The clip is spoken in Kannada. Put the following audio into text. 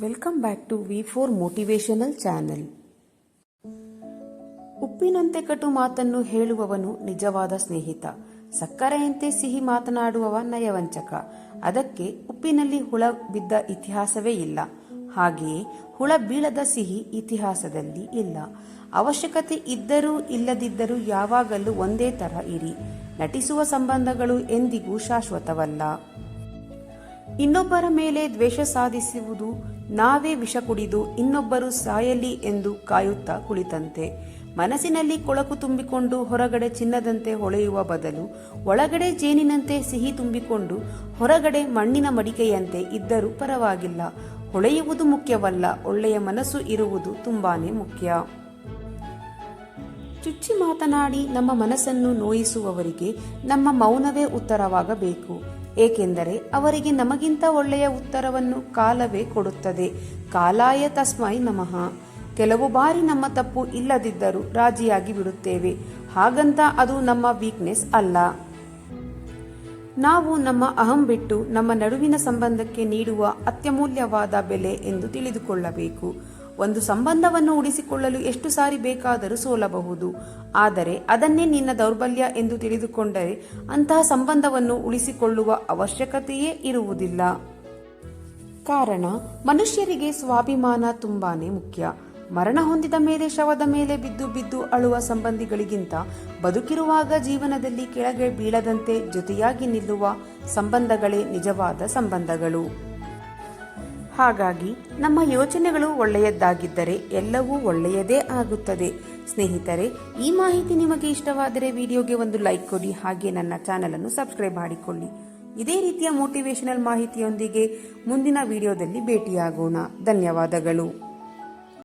Welcome back to V four motivational channel ಉಪ್ಪಿನಂತೆ ಕಟು ಮಾತನ್ನು ಹೇಳುವವನು ನಿಜವಾದ ಸ್ನೇಹಿತ. ಸಕ್ಕರೆಯಂತೆ ಸಿಹಿ ಮಾತನಾಡುವವ ನಯವಂಚಕ. ಅದಕ್ಕೆ ಉಪ್ಪಿನಲ್ಲಿ ಹುಳ ಬಿದ್ದ ಇತಿಹಾಸವೇ ಇಲ್ಲ. ಹಾಗೆಯೇ ಹುಳ ಬೀಳದ ಸಿಹಿ ಇತಿಹಾಸದಲ್ಲಿ ಇಲ್ಲ. ಅವಶ್ಯಕತೆ ಇದ್ದರೂ ಇಲ್ಲದಿದ್ದರೂ ಯಾವಾಗಲೂ ಒಂದೇ ತರ ಇರಿ. ನಟಿಸುವ ಸಂಬಂಧಗಳು ಎಂದಿಗೂ ಶಾಶ್ವತವಲ್ಲ. ಇನ್ನೊಬ್ಬರ ಮೇಲೆ ದ್ವೇಷ ಸಾಧಿಸುವುದು ನಾವೇ ವಿಷ ಕುಡಿದು ಇನ್ನೊಬ್ಬರು ಸಾಯಲಿ ಎಂದು ಕಾಯುತ್ತಾ ಕುಳಿತಂತೆ. ಮನಸ್ಸಿನಲ್ಲಿ ಕೊಳಕು ತುಂಬಿಕೊಂಡು ಹೊರಗಡೆ ಚಿನ್ನದಂತೆ ಹೊಳೆಯುವ ಬದಲು ಒಳಗಡೆ ಜೇನಿನಂತೆ ಸಿಹಿ ತುಂಬಿಕೊಂಡು ಹೊರಗಡೆ ಮಣ್ಣಿನ ಮಡಿಕೆಯಂತೆ ಇದ್ದರೂ ಪರವಾಗಿಲ್ಲ. ಹೊಳೆಯುವುದು ಮುಖ್ಯವಲ್ಲ, ಒಳ್ಳೆಯ ಮನಸ್ಸು ಇರುವುದು ತುಂಬಾನೇ ಮುಖ್ಯ. ಚುಚ್ಚಿ ಮಾತನಾಡಿ ನಮ್ಮ ಮನಸ್ಸನ್ನು ನೋಯಿಸುವವರಿಗೆ ನಮ್ಮ ಮೌನವೇ ಉತ್ತರವಾಗಬೇಕು. ಏಕೆಂದರೆ ಅವರಿಗೆ ನಮಗಿಂತ ಒಳ್ಳೆಯ ಉತ್ತರವನ್ನು ಕಾಲವೇ ಕೊಡುತ್ತದೆ. ಕಾಲಾಯ ತಸ್ಮೈ ನಮಃ. ಕೆಲವು ಬಾರಿ ನಮ್ಮ ತಪ್ಪು ಇಲ್ಲದಿದ್ದರೂ ರಾಜಿಯಾಗಿ ಬಿಡುತ್ತೇವೆ. ಹಾಗಂತ ಅದು ನಮ್ಮ ವೀಕ್ನೆಸ್ ಅಲ್ಲ. ನಾವು ನಮ್ಮ ಅಹಂ ಬಿಟ್ಟು ನಮ್ಮ ನಡುವಿನ ಸಂಬಂಧಕ್ಕೆ ನೀಡುವ ಅತ್ಯಮೂಲ್ಯವಾದ ಬೆಲೆ ಎಂದು ತಿಳಿದುಕೊಳ್ಳಬೇಕು. ಒಂದು ಸಂಬಂಧವನ್ನು ಉಳಿಸಿಕೊಳ್ಳಲು ಎಷ್ಟು ಸಾರಿ ಬೇಕಾದರೂ ಸೋಲಬಹುದು. ಆದರೆ ಅದನ್ನೇ ನಿನ್ನ ದೌರ್ಬಲ್ಯ ಎಂದು ತಿಳಿದುಕೊಂಡರೆ ಅಂತಹ ಸಂಬಂಧವನ್ನು ಉಳಿಸಿಕೊಳ್ಳುವ ಅವಶ್ಯಕತೆಯೇ ಇರುವುದಿಲ್ಲ. ಕಾರಣ, ಮನುಷ್ಯರಿಗೆ ಸ್ವಾಭಿಮಾನ ತುಂಬಾನೇ ಮುಖ್ಯ. ಮರಣ ಹೊಂದಿದ ಮೇಲೆ, ಶವದ ಮೇಲೆ ಬಿದ್ದು ಬಿದ್ದು ಅಳುವ ಸಂಬಂಧಿಗಳಿಗಿಂತ ಬದುಕಿರುವಾಗ ಜೀವನದಲ್ಲಿ ಕೆಳಗೆ ಬೀಳದಂತೆ ಜೊತೆಯಾಗಿ ನಿಲ್ಲುವ ಸಂಬಂಧಗಳೇ ನಿಜವಾದ ಸಂಬಂಧಗಳು. ಹಾಗಾಗಿ ನಮ್ಮ ಯೋಚನೆಗಳು ಒಳ್ಳೆಯದ್ದಾಗಿದ್ದರೆ ಎಲ್ಲವೂ ಒಳ್ಳೆಯದೇ ಆಗುತ್ತದೆ. ಸ್ನೇಹಿತರೆ, ಈ ಮಾಹಿತಿ ನಿಮಗೆ ಇಷ್ಟವಾದರೆ ವಿಡಿಯೋಗೆ ಒಂದು ಲೈಕ್ ಕೊಡಿ, ಹಾಗೆ ನನ್ನ ಚಾನಲ್ ಅನ್ನು ಸಬ್ಸ್ಕ್ರೈಬ್ ಮಾಡಿಕೊಳ್ಳಿ. ಇದೇ ರೀತಿಯ ಮೋಟಿವೇಶನಲ್ ಮಾಹಿತಿಯೊಂದಿಗೆ ಮುಂದಿನ ವಿಡಿಯೋದಲ್ಲಿ ಭೇಟಿಯಾಗೋಣ. ಧನ್ಯವಾದಗಳು.